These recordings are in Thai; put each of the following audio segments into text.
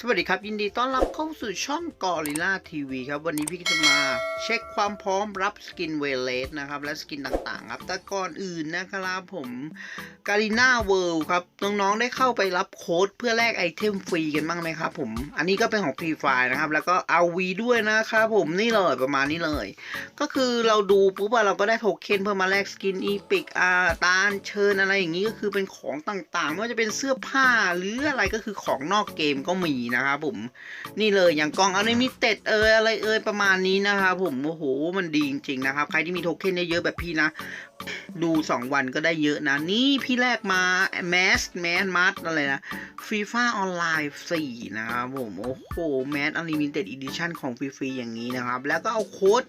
สวัสดีครับ ยินดีต้อนรับเข้าสู่ช่องกอริล่าทีวีครับ วันนี้พี่จะมาเช็คความพร้อมรับสกินเวเลสนะครับ และสกินต่างๆ ครับ แต่ก่อนอื่นนะครับผมการีนาเวิลด์ครับ น้องๆ ได้เข้าไปรับโค้ดเพื่อแลกไอเทมฟรีกันบ้างไหมครับผม อันนี้ก็เป็นของฟรีไฟนะครับ แล้วก็เอาวีด้วยนะครับผมนี่เลยประมาณนี้เลย ก็คือเราดูปุ๊บอะเราก็ได้โทเค็นเพื่อมาแลกสกินอีพิกอาตาลเชิญอะไรอย่างนี้ก็คือเป็นของต่างๆไม่ว่าจะเป็นเสื้อผ้าหรืออะไรก็คือของนอกเกมก็มีนะครับผมนี่เลยอย่างกล่องอ n น m ิเต็ดเอยอะไรเอยประมาณนี้นะครับผมโอ้โหมันดีจริงๆนะครับใครที่มีโทเค็นเยอะๆแบบพี่นะดู 2 วันก็ได้เยอะนะ นี่พี่แรกมาแมสแมสมัดอะไรนะฟีฟ่าออนไลน์4นะครับผม โอ้โหแมสอ n น i ิเต็ดอีดิชั่นของฟรีๆอย่างนี้นะครับ แล้วก็เอาโค้ด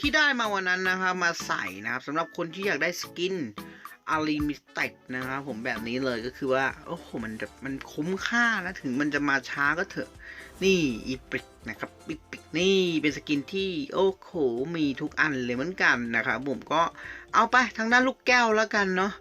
ที่ได้มาวันนั้นนะครับมาใส่นะครับสำหรับคนที่อยากได้สกิน อลิมิเต็ดนะครับผมแบบนี้เลยก็คือว่าโอ้โหมันจะมันคุ้มค่านะถึงมันจะมาช้าก็เถอะ นี่อีปิกนะครับอีปิกนี่เป็นสกินที่โอ้โหมีทุกอันเลยเหมือนกันนะครับผมก็เอาไปทางด้านลูกแก้วแล้วกันเนาะ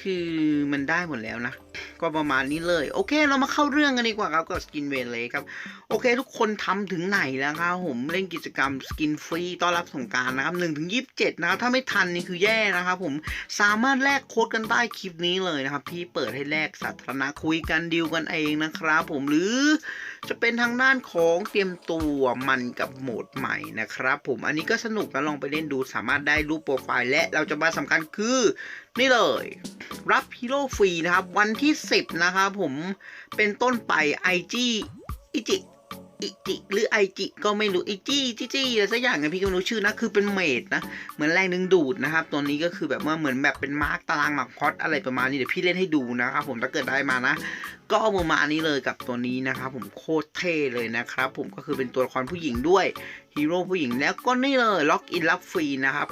คือมันได้หมดแล้วนะ ก็ประมาณนี้เลย โอเค เรามาเข้าเรื่องกันดีกว่าครับกับสกินเวนเลครับ โอเค ทุกคนทำถึงไหนแล้วครับผมเล่นกิจกรรมสกินฟรีต้อนรับสงการนะครับ1นถึงยีิบเจ็ดนะครับ ถ้าไม่ทันนี่คือแย่นะครับผมสามารถแลกโค้ดกันใต้คลิปนี้เลยนะครับพี่เปิดให้แลกสาธารณะคุยกันดีลกันเองนะครับผมหรือ จะเป็นทางด้านของเตรียมตัวมันกับโหมดใหม่นะครับผมอันนี้ก็สนุกนะลองไปเล่นดูสามารถได้รูปโปรไฟล์และเราจะมาสำคัญคือ นี่เลย รับฮีโร่ฟรีนะครับ วันที่ 10 นะครับผมเป็นต้นไปไอจี อิจิอิจิหรือไอจิก็ไม่รู้อิจิจิจิอะไรสักอย่างไงพี่ก็ไม่รู้ชื่อนะคือเป็นเมดนะเหมือนแรงดึงดูดนะครับตัวนี้ก็คือแบบว่าเหมือนแบบเป็นมาร์กตารางหมักพอดอะไรประมาณนี้เดี๋ยวพี่เล่นให้ดูนะครับผมถ้าเกิดได้มานะ ก็เอาประมาณนี้เลยกับตัวนี้นะครับผมโคตรเท่เลยนะครับผมก็คือเป็นตัวละครผู้หญิงด้วยฮีโร่ผู้หญิงแล้วก็นี่เลยล็อกอินรับฟรีนะครับ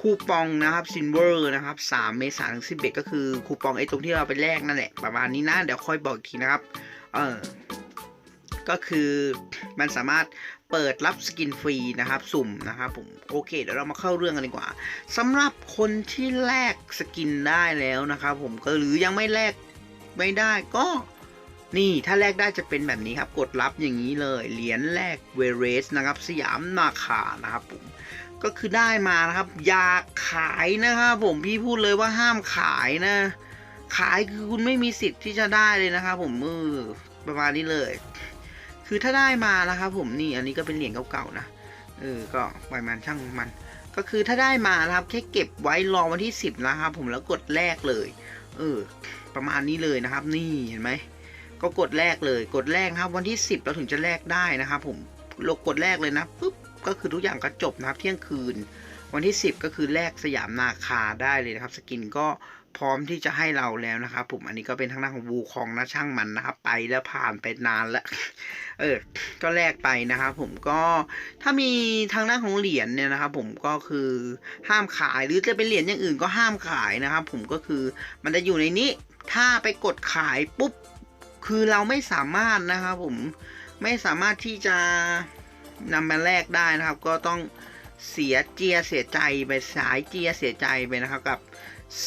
คูปองนะครับซินเวอร์นะครับ3เมษายนถึง11 ก็คือคูปองไอ้ตรงที่เราไปแลกนั่นแหละประมาณนี้นะ เดี๋ยวค่อยบอกอีกทีนะครับ เออ ก็คือมันสามารถเปิดรับสกินฟรีนะครับ สุ่มนะครับผมโอเค เดี๋ยวเรามาเข้าเรื่องกันดีกว่าสำหรับคนที่แลกสกินได้แล้วนะครับผมก็หรือยังไม่แลกไม่ได้ก็นี่ถ้าแลกได้จะเป็นแบบนี้ครับ กดรับอย่างนี้เลยเหรียญแลกเวเรสนะครับ สยามนาคานะครับผมก็คือได้มานะครับ อย่าขายนะครับผมพี่พูดเลยว่าห้ามขายนะ ขายคือคุณไม่มีสิทธิ์ที่จะได้เลยนะครับผมมือประมาณนี้เลย คือถ้าได้มานะครับผมนี่อันนี้ก็เป็นเหรียญเก่าๆนะเออก็ปล่อยมันช่างมัน ก็คือถ้าได้มานะครับแค่เก็บไว้รอวันที่สิบนะครับผมแล้วกดแลกเลย เออ ประมาณนี้เลยนะครับ นี่เห็นไหมก็กดแลกเลย กดแลกครับ วันที่สิบเราถึงจะแลกได้นะครับ ผมเรากดแลกเลยนะปุ๊บก็คือทุกอย่างก็จบนะครับ เที่ยงคืน วันที่ 10 ก็คือแลกสยามนาคาได้เลยนะครับ สกินก็ พร้อมที่จะให้เราแล้วนะครับผมอันนี้ก็เป็นทางด้านของวูคองนะช่างมันนะครับ ไปแล้วผ่านไปนานแล้วเออก็แลกไปนะครับผมก็ถ้ามีทางด้านของเหรียญเนี่ยนะครับผมก็คือห้ามขายหรือจะเป็นเหรียญอย่างอื่นก็ห้ามขายนะครับผมก็คือมันจะอยู่ในนี้ถ้าไปกดขายปุ๊บคือเราไม่สามารถนะครับผมไม่สามารถที่จะนำมาแลกได้นะครับ ก็ต้องเสียเจียเสียใจไปสายเจียเสียใจไปนะครับกับ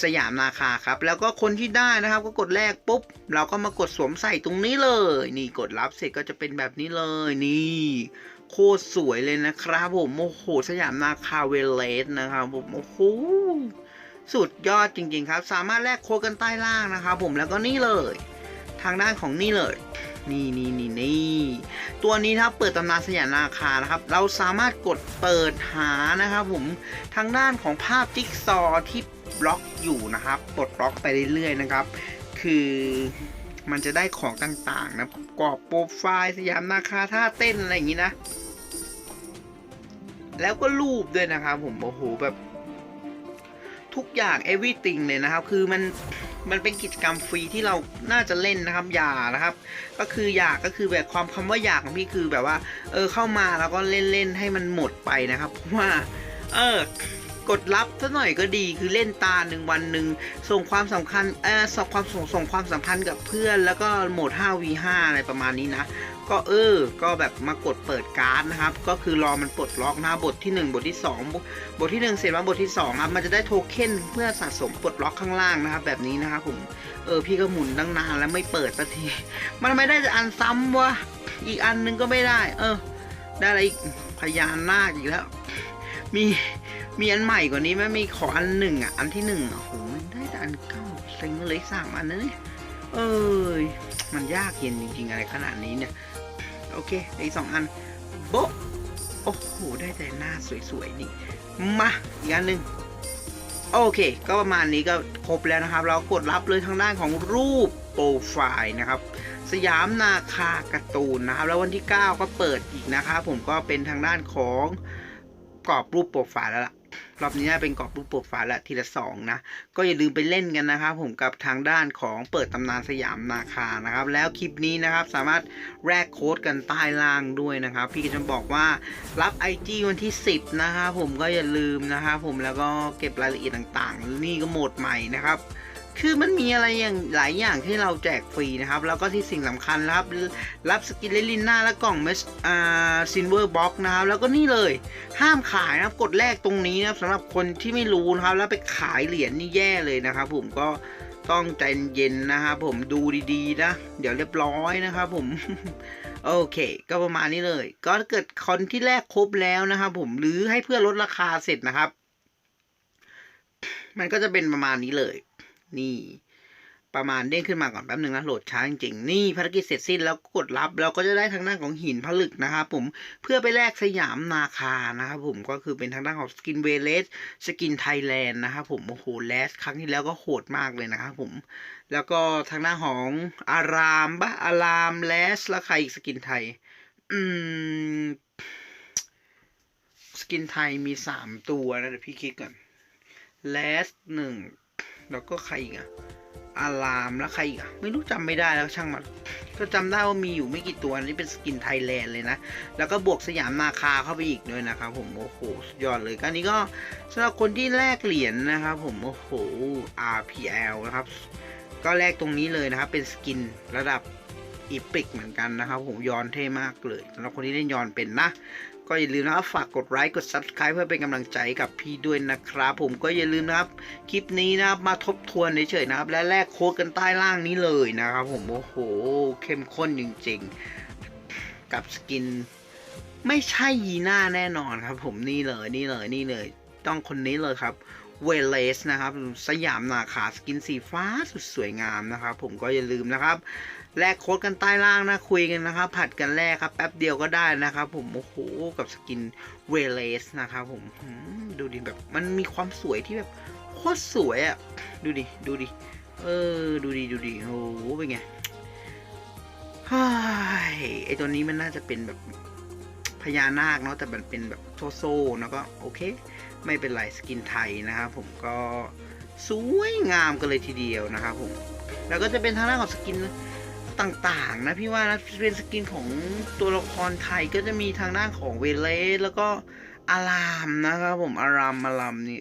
สยามนาคาครับ แล้วก็คนที่ได้นะครับ ก็กดแลกปุ๊บ เราก็มากดสวมใส่ตรงนี้เลย นี่กดรับเสร็จก็จะเป็นแบบนี้เลยนี่โคตรสวยเลยนะครับผมโอ้โหสยามนาคาเวเลสนะครับผมโอ้โหสุดยอดจริงๆครับ สามารถแลกโค้ดกันใต้ล่างนะครับผมแล้วก็นี่เลย ทางด้านของนี่เลย นี่นี่นี่นี่ตัวนี้นะครับเปิดตำนานสยามนาคานะครับ เราสามารถกดเปิดหานะครับผมทางด้านของภาพจิ๊กซอว์ที่บล็อกอยู่นะครับปลดบล็อกไปเรื่อยๆนะครับ คือมันจะได้ของต่างๆนะกรอบโปรไฟล์สยามนาคาท่าเต้นอะไรอย่างนี้นะ แล้วก็รูปด้วยนะครับผมโอ้โหแบบ ทุกอย่าง everything เลยนะครับ คือมันมันเป็นกิจกรรมฟรีที่เราน่าจะเล่นนะครับอย่านะครับ ก็คืออยากก็คือแบบความคำว่าอยากของพี่คือแบบว่าเออเข้ามาแล้วก็เล่นเล่นให้มันหมดไปนะครับเพราะว่าเออกดรับซะหน่อยก็ดีคือเล่นตาหนึ่งวันหนึ่งส่งความสำคัญเออส่งความส่งส่งความสัมพันธ์กับเพื่อน แล้วก็โหมด 5v5 อะไรประมาณนี้นะ ก็เออ ก็แบบมากดเปิดการ์ดนะครับ ก็คือรอมันปลดล็อกนะบทที่ 1 บทที่2บทบทที่ 1 เสร็จมาบทที่2ครับมันจะได้โทเค็นเพื่อสะสมปลดล็อกข้างล่างนะครับ แบบนี้นะครับผมเออพี่ก็หมุนตั้งนานแล้วไม่เปิดสักที มันไม่ได้จะอันซ้ำวะอีกอันนึงก็ไม่ได้ เออ ได้อะไรอีกพยานนาคอีกแล้ว มีมีอันใหม่กว่านี้ไหมมีขออันหนึ่งอะอันที่หนึ่งอะโหมันได้แต่อันเก้าเซ็งเลยสามอันนะเนี่ย เอ้ย มันยากเย็นจริงๆอะไรขนาดนี้เนี่ย โอเคเหลืออีกสองอันโบะโอ้โห ได้แต่หน้าสวยๆนี่ มา อีกอันหนึ่งโอเค ก็ประมาณนี้ก็ครบแล้วนะครับ เรากดรับเลยทางด้านของรูปโปรไฟล์นะครับ สยามนาคาการ์ตูนนะครับ แล้ววันที่ 9 ก็เปิดอีกนะครับ ผมก็เป็นทางด้านของกรอบรูปโปรไฟล์แล้วล่ะ รอบนี้เป็นกรอบรูปโปรไฟล์ละทีละสองนะ ก็อย่าลืมไปเล่นกันนะครับ ผมกับทางด้านของเปิดตำนานสยามนาคานะครับ แล้วคลิปนี้นะครับสามารถแลกโค้ดกันใต้ล่างด้วยนะครับ พี่ก็จะบอกว่ารับ IG วันที่ 10 นะครับผมก็อย่าลืมนะครับผมแล้วก็เก็บรายละเอียดต่างๆ นี่ก็โหมดใหม่นะครับ คือมันมีอะไรอย่างหลายอย่างที่เราแจกฟรีนะครับ แล้วก็ที่สิ่งสำคัญนะครับ รับสกินเลลินหน้าและกล่องเมสอ่าซินเวอร์บ็อกนะครับ แล้วก็นี่เลยห้ามขายนะครับกดแรกตรงนี้นะครับสำหรับคนที่ไม่รู้นะครับ แล้วไปขายเหรียญนี่แย่เลยนะครับผมก็ต้องใจเย็นนะครับผมดูดีๆนะ เดี๋ยวเรียบร้อยนะครับผมโอเค ก็ประมาณนี้เลย ก็ถ้าเกิดคอนที่แรกครบแล้วนะครับผมหรือให้เพื่อลดราคาเสร็จนะครับ มันก็จะเป็นประมาณนี้เลย นี่ ประมาณเด้งขึ้นมาก่อนแป๊บหนึ่งนะโหลดช้าจริงๆนี่ภารกิจเสร็จสิ้นแล้วกดรับ เราก็จะได้ทางด้านของหินผลึกนะครับผมเพื่อไปแลกสยามนาคานะครับผมก็คือเป็นทางด้านของสกินเวเลสสกินไทยแลนด์นะครับผมโอ้โหแลสครั้งที่แล้วก็โหดมากเลยนะครับผมแล้วก็ทางด้านของอารามปะอารามแลสแล้วใครอีกสกินไทย อืมสกินไทยมีสามตัวนะเดี๋ยวพี่คิดก่อนแลสหนึ่ง แล้วก็ใครอีกอะอารามแล้วใครอีกอะไม่รู้จำไม่ได้แล้วช่างมัน ก็จำได้ว่ามีอยู่ไม่กี่ตัวนี่เป็นสกินไทยแลนด์เลยนะ แล้วก็บวกสยามนาคาเข้าไปอีกด้วยนะครับผมโอ้โหสุดยอดเลยก็นนี้ก็สำหรับคนที่แลกเหรียญนะครับผมโอ้โห RPL นะครับ ก็แลกตรงนี้เลยนะครับ เป็นสกินระดับอีพิกเหมือนกันนะครับผมย้อนเท่มากเลยสำหรับคนที่เล่นย้อนเป็นนะ ก็อย่าลืมนะครับฝากกดไลค์กด Subscribe เพื่อเป็นกำลังใจกับพี่ด้วยนะครับ ผมก็อย่าลืมนะครับ คลิปนี้นะครับมาทบทวนเฉยๆนะครับ และแลกโค้ดกันใต้ล่างนี้เลยนะครับ ผมโอ้โหเข้มข้นจริงๆ กับสกิน ไม่ใช่ยีน่าแน่นอนครับ ผมนี่เลยนี่เลยนี่เลย ต้องคนนี้เลยครับเวเลสนะครับ สยามนาคาสกินสีฟ้าสุดสวยงามนะครับ ผมก็อย่าลืมนะครับ แลกโค้ดกันใต้ล่างนะคุยกันนะครับ ผัดกันแลกครับแป๊บเดียวก็ได้นะครับผมโอ้โหกับสกินเวเลสนะครับผมดูดิแบบมันมีความสวยที่แบบโคตรสวยอะ่ะดูดิดูดิเออดูดิดูดิโอ้โหเป็นไงเฮ้ยไอตัวนี้มันน่าจะเป็นแบบพญานาคเนาะแต่มันเป็นแบบโซโซแล้วก็โอเค ไม่เป็นไรสกินไทยนะครับผมก็สวยงามกันเลยทีเดียวนะครับผมแล้วก็จะเป็นทางด้านของสกิน ต่างๆ นะพี่ว่านะเป็นสกินของตัวละครไทยก็จะมีทางด้านของเวเลสแล้วก็อารามนะครับผมอารามอารามนี่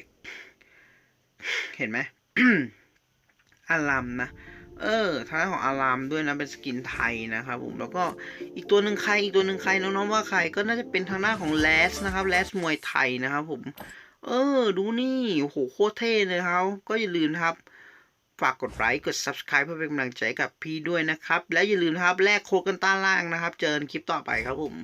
เห็นไหมอารามนะเออทางด้านของอารามด้วยนะเป็นสกินไทยนะครับผมแล้วก็อีกตัวหนึ่งใครอีกตัวหนึ่งใครน้องๆว่าใครก็น่าจะเป็นทางด้านของแลสนะครับแลสมวยไทยนะครับผม เออ ดูนี่โหโคตรเท่เลยครับ ก็อย่าลืมครับ ฝากกดไลค์กด Subscribe เพื่อเป็นกำลังใจกับพี่ด้วยนะครับ และอย่าลืมนะครับแลกโคกันต้านล่างนะครับ เจอกันคลิปต่อไปครับผม